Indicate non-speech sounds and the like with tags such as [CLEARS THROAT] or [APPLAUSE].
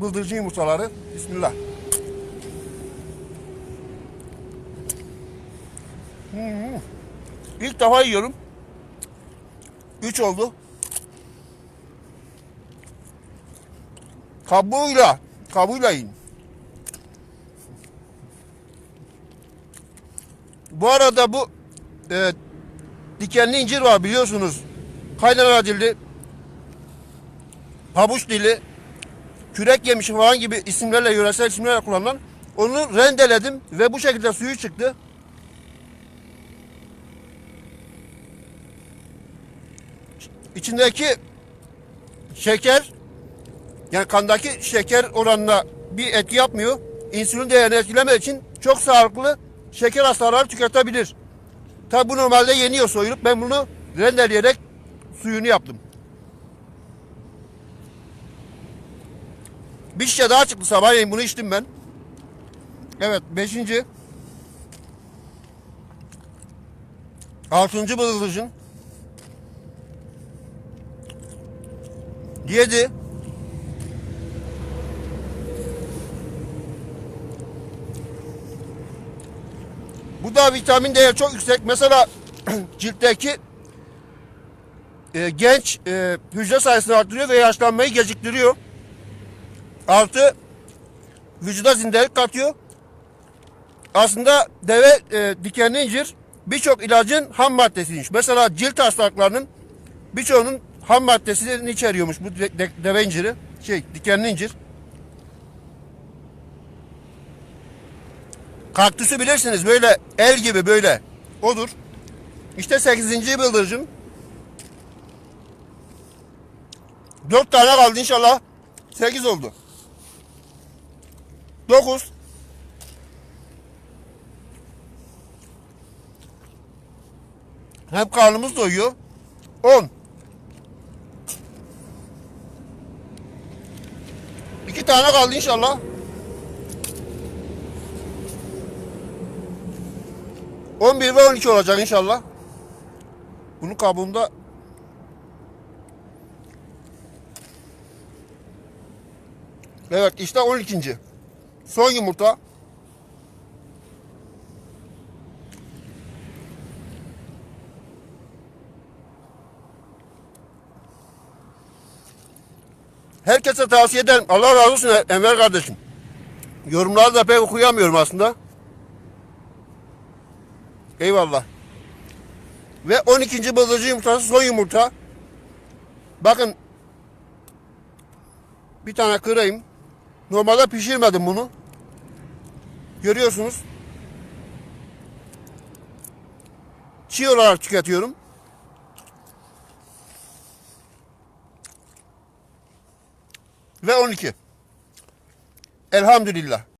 bıldırcın yumurtaları. Bismillah. Hmm. İlk defa yiyorum. Üç oldu. Kabuğuyla, kabuğuyla yiyin. Bu arada bu e, dikenli incir var biliyorsunuz. Kaynana dili, pabuç dili, kürek yemişi falan gibi isimlerle, yöresel isimlerle kullanılan. Onu rendeledim ve bu şekilde suyu çıktı. İçindeki şeker yani kandaki şeker oranına bir etki yapmıyor. İnsülin değerini etkilemediği için çok sağlıklı şeker hastaları tüketebilir. Tabi bu normalde yeniyor soyulup ben bunu rendeleyerek suyunu yaptım. Bir şişe daha çıktı sabahleyin bunu içtim ben. Evet beşinci. Altıncı bıldırcın. Yedi. Bu da vitamin değeri çok yüksek. Mesela [CLEARS THROAT] ciltteki e, genç e, hücre sayısını arttırıyor ve yaşlanmayı geciktiriyor. Artı vücuda zindelik katıyor. Aslında deve e, dikenli incir birçok ilacın ham maddesiymiş. Mesela cilt hastalıklarının birçoğunun ham maddesini içeriyormuş bu de- de- deve inciri. Şey dikenli incir. Kaktüsü bilirsiniz böyle el gibi böyle. Odur. İşte 8. bıldırcın. 4 tane kaldı inşallah. 8 oldu. 9. Hem karnımız doyuyor. 10. İki tane kaldı inşallah. 11 ve 12 olacak inşallah. Bunun kabuğunda Evet işte 12. Son yumurta. Herkese tavsiye ederim. Allah razı olsun Enver kardeşim. Yorumları da pek okuyamıyorum aslında. Eyvallah. Ve 12. bıldırcın yumurtası son yumurta. Bakın. Bir tane kırayım. Normalde pişirmedim bunu. Görüyorsunuz. Çiğ olarak tüketiyorum. Ve 12. Elhamdülillah.